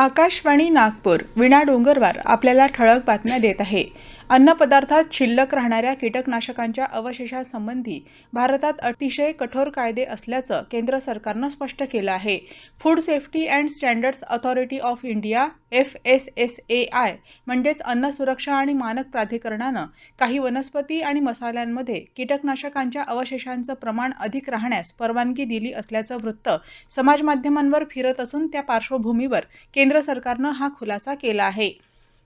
आकाशवाणी नागपूर विणा डोंगरवार आपल्याला ठळक बातम्या देत आहे. अन्नपदार्थात शिल्लक राहणाऱ्या कीटकनाशकांच्या अवशेषासंबंधी भारतात अतिशय कठोर कायदे असल्याचं केंद्र सरकारनं स्पष्ट केलं आहे. Food safety and standards authority of India F S S A I म्हणजेच अन्न सुरक्षा आणि मानक प्राधिकरणानं काही वनस्पती आणि मसाल्यांमध्ये कीटकनाशकांच्या अवशेषांचं प्रमाण अधिक राहण्यास परवानगी दिली असल्याचं वृत्त समाजमाध्यमांवर फिरत असून त्या पार्श्वभूमीवर केंद्र सरकारनं हा खुलासा केला आहे.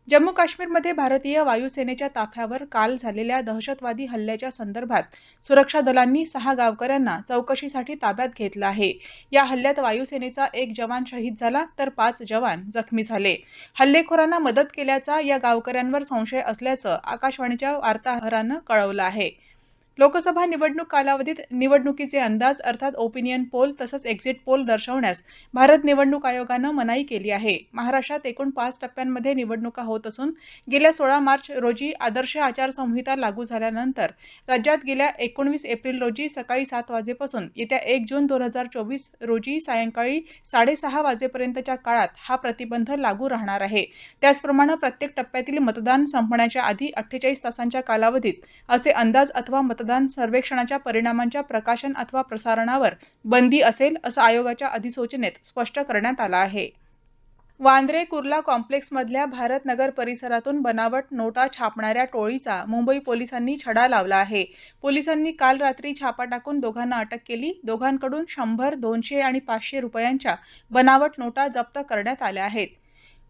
जम्मू काश्मीरमध्ये भारतीय वायुसेनेच्या ताफ्यावर काल झालेल्या दहशतवादी हल्ल्याच्या संदर्भात सुरक्षा दलांनी सहा गावकऱ्यांना चौकशीसाठी ताब्यात घेतलं आहे. या हल्ल्यात वायुसेनेचा एक जवान शहीद झाला तर पाच जवान जखमी झाले. हल्लेखोरांना मदत केल्याचा या गावकऱ्यांवर संशय असल्याचं आकाशवाणीच्या वार्ताहरानं कळवलं आहे. लोकसभा निवडणूक कालावधीत निवडणुकीचे अंदाज अर्थात ओपिनियन पोल तसंच एक्झिट पोल दर्शवण्यास भारत निवडणूक आयोगानं मनाई केली आहे. महाराष्ट्रात एकूण पाच टप्प्यांमध्ये निवडणुका होत असून गेल्या सोळा मार्च रोजी आदर्श आचारसंहिता लागू झाल्यानंतर राज्यात गेल्या एकोणवीस एप्रिल रोजी सकाळी सात वाजेपासून येत्या एक जून दोन हजार चोवीस रोजी सायंकाळी साडेसहा वाजेपर्यंतच्या काळात हा प्रतिबंध लागू राहणार आहे. त्याचप्रमाणे प्रत्येक टप्प्यातील मतदान संपण्याच्या आधी अठ्ठेचाळीस तासांच्या कालावधीत असे अंदाज अथवा मतदान सर्वेक्षणाच्या परिणामांच्या प्रकाशन अथवा प्रसारणावर बंदी असेल असं आयोगाच्या अधिसूचनेत स्पष्ट करण्यात आलं आहे. वांद्रे कुर्ला कॉम्प्लेक्समधल्या भारतनगर परिसरातून बनावट नोटा छापणाऱ्या टोळीचा मुंबई पोलिसांनी छडा लावला आहे. पोलिसांनी काल रात्री छापा टाकून दोघांना अटक केली. दोघांकडून शंभर दोनशे आणि पाचशे रुपयांच्या बनावट नोटा जप्त करण्यात आल्या आहेत.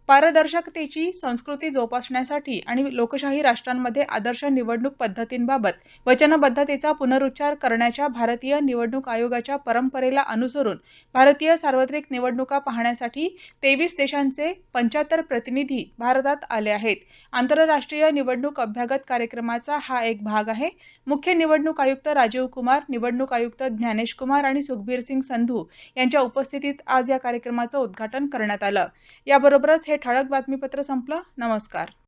पारदर्शकतेची संस्कृती जोपासण्यासाठी आणि लोकशाही राष्ट्रांमध्ये आदर्श निवडणूक पद्धतींबाबत वचनबद्धतेचा पुनरुच्चार करण्याच्या भारतीय निवडणूक आयोगाच्या परंपरेला अनुसरून भारतीय सार्वत्रिक निवडणुका पाहण्यासाठी तेवीस देशांचे पंच्याहत्तर प्रतिनिधी भारतात आले आहेत. आंतरराष्ट्रीय निवडणूक अभ्यागत कार्यक्रमाचा हा एक भाग आहे. मुख्य निवडणूक आयुक्त राजीव कुमार निवडणूक आयुक्त ज्ञानेश कुमार आणि सुखबीर सिंग संधू यांच्या उपस्थितीत आज या कार्यक्रमाचं उद्घाटन करण्यात आलं. याबरोबरच हे हे ठळक बातमीपत्र संपलं. नमस्कार.